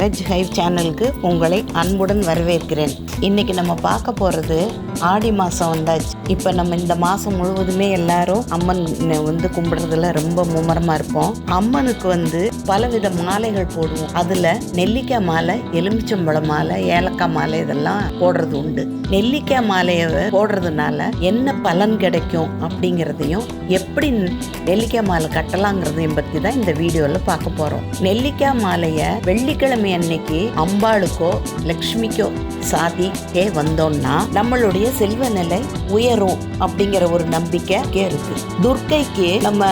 Veg ஹைவ் சேனலுக்கு உங்களை அன்புடன் வரவேற்கிறேன். இன்னைக்கு நம்ம பார்க்க போகிறது ஆடி மாதம் வந்தாச்சு. இப்போ நம்ம இந்த மாதம் முழுவதுமே எல்லாரும் அம்மன் வந்து கும்பிடுறதுல ரொம்ப மும்மரமாக இருப்போம். அம்மனுக்கு வந்து பலவித மாலைகள் போடுவோம். அதில் நெல்லிக்காய் மாலை எலுமிச்சம்பழம் மாலை ஏலக்காய் மாலை இதெல்லாம் போடுறது உண்டு. நெல்லிக்காய் மாலையை போடுறதுனால என்ன பலன் கிடைக்கும் அப்படிங்கிறதையும் எப்படி நெல்லிக்காய் மாலை கட்டலாங்கிறதையும் பற்றி தான் இந்த வீடியோவில் பார்க்க போகிறோம் நெல்லிக்காய் மாலையை வெள்ளிக்கிழமை அன்னைக்கு அம்பாளுக்கோ லக்ஷ்மிக்கோ சாதிக்கே வந்தோம்னா நம்மளுடைய செல்வ நிலை உயரும் அப்படிங்கிற ஒரு நம்பிக்கை இருக்கு. துர்க்கைக்கு நம்ம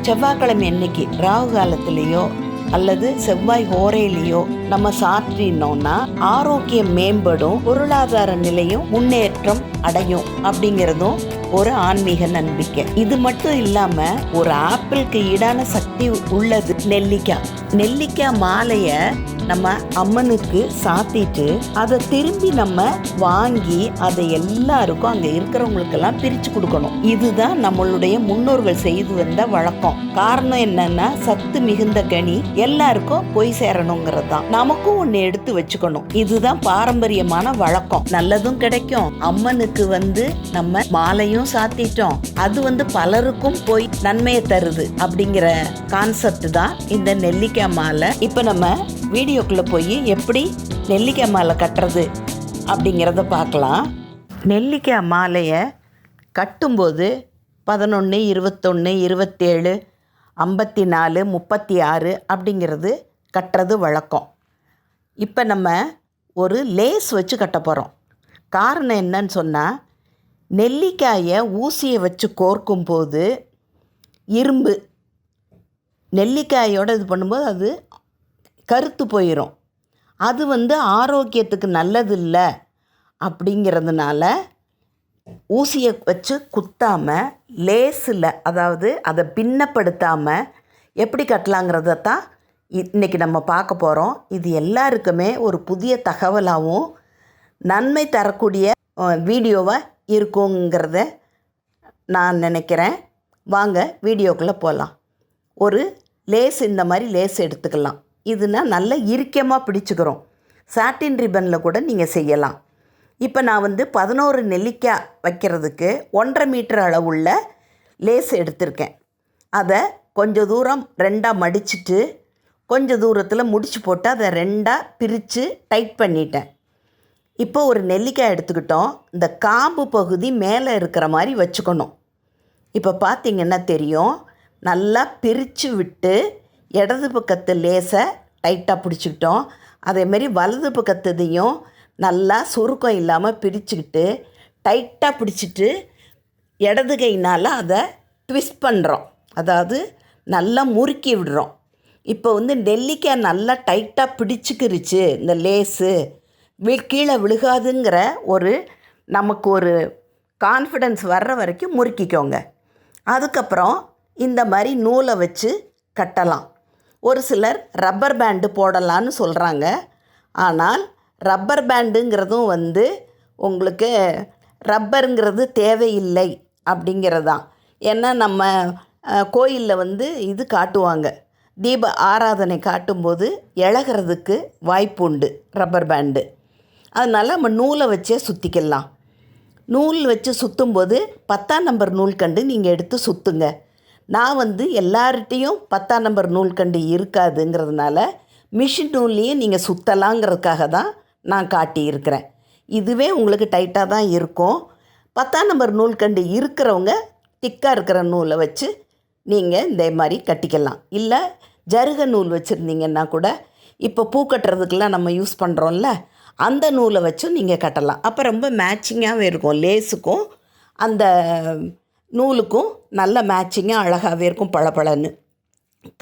செவ்வாய்க்கிழமை அன்னைக்கு ராகு காலத்திலேயோ அல்லது செவ்வாய் ஓரையிலேயோ நம்ம சாற்றினோம்னா ஆரோக்கியம் மேம்படும் பொருளாதார நிலையும் முன்னேற்றம் அடையும் அப்படிங்கிறதும் ஒரு ஆன்மீக நம்பிக்கை. இது மட்டும் இல்லாம ஒரு ஆப்பிளுக்கு ஈடான சக்தி உள்ளது நெல்லிக்காய். நெல்லிக்காய் மாலைய நம்ம அம்மனுக்கு சாத்திட்டு அதை திரும்பி நம்ம வாங்கி அதை எல்லாருக்கும் அங்க இருக்கிறவங்களுக்கெல்லாம் பிரிச்சு கொடுக்கணும். இதுதான் நம்மளுடைய முன்னோர்கள் செய்து வந்த வழக்கம். காரணம் என்னன்னா சத்து மிகுந்த கனி எல்லாருக்கும் போய் சேரணுங்கிறது தான் நமக்கும் ஒண்ணு எடுத்து வச்சுக்கணும். இதுதான் பாரம்பரியமான வழக்கம். நல்லதும் கிடைக்கும். அம்மனுக்கு வந்து நம்ம மாலையும் சாத்திட்டோம். அது வந்து பலருக்கும் போய் நன்மையை தருது அப்படிங்கிற கான்செப்ட் தான் இந்த நெல்லிக்காய் மாலை. இப்போ நம்ம வீடியோக்குள்ளே போய் எப்படி நெல்லிக்காய் மாலை கட்டுறது அப்படிங்கிறத பார்க்கலாம். நெல்லிக்காய் மாலையை கட்டும்போது பதினொன்று இருபத்தொன்று இருபத்தேழு ஐம்பத்தி நாலு முப்பத்தி ஆறு அப்படிங்கிறது கட்டுறது வழக்கம். இப்போ நம்ம ஒரு லேஸ் வச்சு கட்ட போகிறோம் காரணம் என்னன்னு சொன்னால் நெல்லிக்காயை ஊசியை வச்சு கோர்க்கும் போது இரும்பு நெல்லிக்காயோட இது பண்ணும்போது அது கருத்து போயிடும் அது வந்து ஆரோக்கியத்துக்கு நல்லதில்லை அப்படிங்கிறதுனால ஊசியை வச்சு குத்தாமல் லேஸில் அதாவது அதை பின்னப்படுத்தாமல் எப்படி கட்டலாங்கிறத தான் இன்றைக்கி நம்ம பார்க்க போகிறோம் இது எல்லாருக்குமே ஒரு புதிய தகவலாகவும் நன்மை தரக்கூடிய வீடியோவாக இருக்குங்கிறத நான் நினைக்கிறேன். வாங்க வீடியோக்குள்ளே போகலாம் ஒரு லேஸ் இந்த மாதிரி லேஸ் எடுத்துக்கலாம். இதுனா நல்ல இறுக்கமாக பிடிச்சிக்கிறோம். சாட்டின் ரிபனில் கூட நீங்கள் செய்யலாம். இப்போ நான் வந்து பதினோரு நெல்லிக்காய் வைக்கிறதுக்கு ஒன்றரை மீட்டர் அளவுள்ள லேஸ் எடுத்திருக்கேன். அதை கொஞ்சம் தூரம் ரெண்டாக மடிச்சிட்டு கொஞ்சம் தூரத்தில் முடிச்சு போட்டு அதை ரெண்டாக பிரித்து டைட் பண்ணிட்டேன். இப்போ ஒரு நெல்லிக்காய் எடுத்துக்கிட்டோம். இந்த காம்பு பகுதி மேலே இருக்கிற மாதிரி வச்சுக்கணும். இப்போ பார்த்தீங்கன்னா தெரியும். நல்லா பிரித்து விட்டு இடது பக்கத்து லேசை டைட்டாக பிடிச்சிக்கிட்டோம். அதேமாரி வலது பக்கத்துதையும் நல்லா சுருக்கம் இல்லாமல் பிரிச்சுக்கிட்டு டைட்டாக பிடிச்சிட்டு இடது கைனால் அதை ட்விஸ்ட் பண்ணுறோம். அதாவது நல்லா முறுக்கி விடுறோம். இப்போ வந்து நெல்லிக்காய் நல்லா டைட்டாக பிடிச்சிக்கிருச்சு இந்த லேஸு. வி கீழே விழுகாதுங்கிற ஒரு நமக்கு ஒரு கான்ஃபிடென்ஸ் வர்ற வரைக்கும் முறுக்கிக்கோங்க. அதுக்கப்புறம் இந்த மாதிரி நூலை வச்சு கட்டலாம். ஒரு சிலர் ரப்பர் பேண்டு போடலான்னு சொல்கிறாங்க ஆனால் ரப்பர் பேண்டுங்கிறதும் வந்து உங்களுக்கு ரப்பருங்கிறது தேவையில்லை அப்படிங்கிறதான் ஏன்னா நம்ம கோயிலில் வந்து இது காட்டுவாங்க. தீப ஆராதனை காட்டும்போது இழகிறதுக்கு வாய்ப்பு உண்டு ரப்பர் பேண்டு. அதனால் நம்ம நூலை வச்சே சுற்றிக்கலாம் நூல் வச்சு சுற்றும்போது பத்தாம் நம்பர் நூல் கண்டு நீங்கள் எடுத்து சுற்றுங்க நான் வந்து எல்லார்கிட்டையும் பத்தாம் நம்பர் நூல்கண்டு இருக்காதுங்கிறதுனால மிஷின் நூல்லையே நீங்கள் சுற்றலாங்கிறதுக்காக தான் நான் காட்டியிருக்கிறேன். இதுவே உங்களுக்கு டைட்டாக தான் இருக்கும். பத்தாம் நம்பர் நூல்கண்டு இருக்கிறவங்க திக்காக இருக்கிற நூலை வச்சு நீங்கள் இந்த மாதிரி கட்டிக்கலாம். இல்லை ஜருக நூல் வச்சுருந்தீங்கன்னா கூட இப்போ பூ கட்டுறதுக்கெலாம் நம்ம யூஸ் பண்ணுறோம்ல அந்த நூலை வச்சும் நீங்கள் கட்டலாம். அப்போ ரொம்ப மேட்சிங்காகவே இருக்கும் லேஸுக்கும் அந்த நூலுக்கும் நல்ல மேட்சிங்காக அழகாகவே இருக்கும் பளபளன்னு.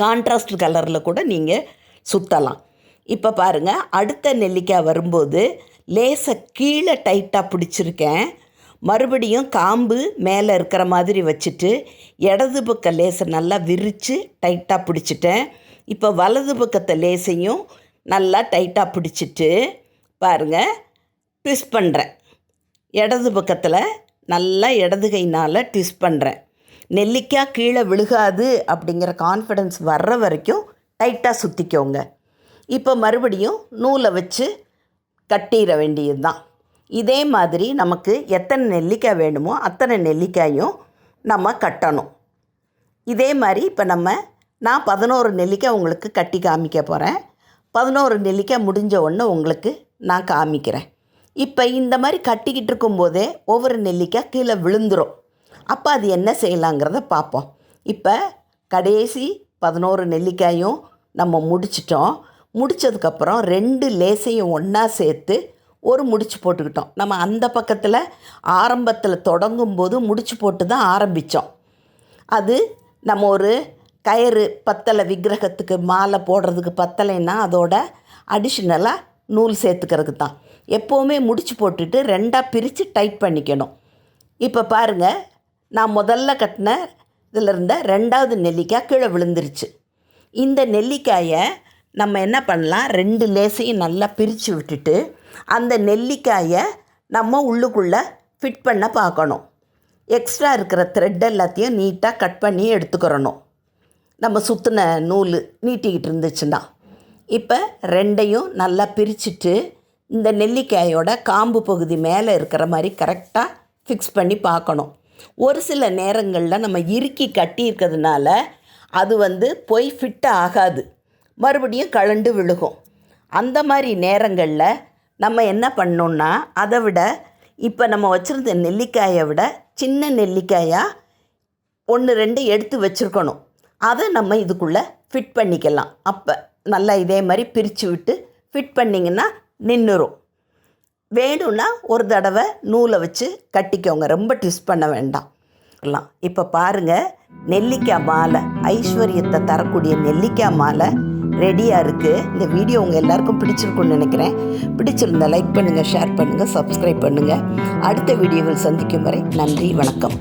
கான்ட்ராஸ்ட் கலரில் கூட நீங்கள் சுற்றலாம் இப்போ பாருங்கள் அடுத்த நெல்லிக்காய் வரும்போது லேசை கீழே டைட்டாக பிடிச்சிருக்கேன். மறுபடியும் காம்பு மேலே இருக்கிற மாதிரி வச்சுட்டு இடது பக்க லேசை நல்லா விரித்து டைட்டாக பிடிச்சிட்டேன். இப்போ வலது பக்கத்தை லேசையும் நல்லா டைட்டாக பிடிச்சிட்டு பாருங்கள் ட்விஸ்ட் பண்ணுறேன் இடது பக்கத்தில் நல்லா இடது கைனால் ட்விஸ்ட் பண்ணுறேன் நெல்லிக்காய் கீழே விழுகாது அப்படிங்கிற கான்ஃபிடென்ஸ் வர்ற வரைக்கும் டைட்டாக சுற்றிக்கோங்க இப்போ மறுபடியும் நூலை வச்சு கட்டிட வேண்டியது தான் இதே மாதிரி நமக்கு எத்தனை நெல்லிக்காய் வேணுமோ அத்தனை நெல்லிக்காயும் நம்ம கட்டணும். இதே மாதிரி இப்போ நம்ம நான் பதினோரு நெல்லிக்காய் உங்களுக்கு கட்டி காமிக்க போகிறேன் பதினோரு நெல்லிக்காய் முடிஞ்ச உடனே உங்களுக்கு நான் காமிக்கிறேன். இப்போ இந்த மாதிரி கட்டிக்கிட்டு இருக்கும்போதே ஒவ்வொரு நெல்லிக்காய் கீழே விழுந்துரும். அப்போ அது என்ன செய்யலாங்கிறத பார்ப்போம். இப்போ கடைசி பதினோரு நெல்லிக்காயும் நம்ம முடிச்சிட்டோம். முடித்ததுக்கப்புறம் ரெண்டு லேசையும் ஒன்றா சேர்த்து ஒரு முடிச்சு போட்டுக்கிட்டோம். நம்ம அந்த பக்கத்தில் ஆரம்பத்தில் தொடங்கும்போது முடிச்சு போட்டு தான் ஆரம்பித்தோம் அது நம்ம ஒரு கயிறு பத்தலை விக்கிரகத்துக்கு மாலை போடுறதுக்கு பத்தலைன்னா அதோட அடிஷ்னலாக நூல் சேர்த்துக்கிறதுக்கு தான் எப்போவுமே முடிச்சு போட்டுட்டு ரெண்டாக பிரித்து டைட் பண்ணிக்கணும். இப்போ பாருங்கள் நான் முதல்ல கட்டின இதில் இருந்த ரெண்டாவது நெல்லிக்காய் கீழே விழுந்துருச்சு. இந்த நெல்லிக்காயை நம்ம என்ன பண்ணலாம்? ரெண்டு லேசையும் நல்லா பிரித்து விட்டுட்டு அந்த நெல்லிக்காயை நம்ம உள்ளுக்குள்ளே ஃபிட் பண்ண பார்க்கணும். எக்ஸ்ட்ரா இருக்கிற த்ரெட் எல்லாத்தையும் நீட்டாக கட் பண்ணி எடுத்துக்கிறணும். நம்ம சுற்றின நூல் நீட்டிக்கிட்டு இருந்துச்சுன்னா. இப்போ ரெண்டையும் நல்லா பிரிச்சுட்டு இந்த நெல்லிக்காயோட காம்பு பகுதி மேலே இருக்கிற மாதிரி கரெக்டாக ஃபிக்ஸ் பண்ணி பார்க்கணும். ஒரு சில நேரங்களில் நம்ம இறுக்கி கட்டியிருக்கிறதுனால அது வந்து போய் ஃபிட் ஆகாது. மறுபடியும் கழண்டு விழுகும். அந்த மாதிரி நேரங்களில் நம்ம என்ன பண்ணோம்னா அதை விட இப்போ நம்ம வச்சுருந்த நெல்லிக்காயை விட சின்ன நெல்லிக்காயாக ஒன்று ரெண்டு எடுத்து வச்சுருக்கணும். அதை நம்ம இதுக்குள்ளே ஃபிட் பண்ணிக்கலாம். அப்போ நல்லா இதே மாதிரி பிரித்து விட்டு ஃபிட் பண்ணிங்கன்னா நின்றுரும். வேணும்னா ஒரு தடவை நூலை வச்சு கட்டிக்கோங்க. ரொம்ப ட்விஸ்ட் பண்ண வேண்டாம். எல்லாம். இப்போ பாருங்கள் நெல்லிக்காய் மாலை ஐஸ்வர்யத்தை தரக்கூடிய நெல்லிக்காய் மாலை ரெடியாக இருக்குது இந்த வீடியோ உங்கள் எல்லாருக்கும் பிடிச்சிருக்குன்னு நினைக்கிறேன். பிடிச்சிருந்தா லைக் பண்ணுங்கள் ஷேர் பண்ணுங்கள் சப்ஸ்கிரைப் பண்ணுங்கள் அடுத்த வீடியோவில் சந்திக்கும் வரை நன்றி வணக்கம்.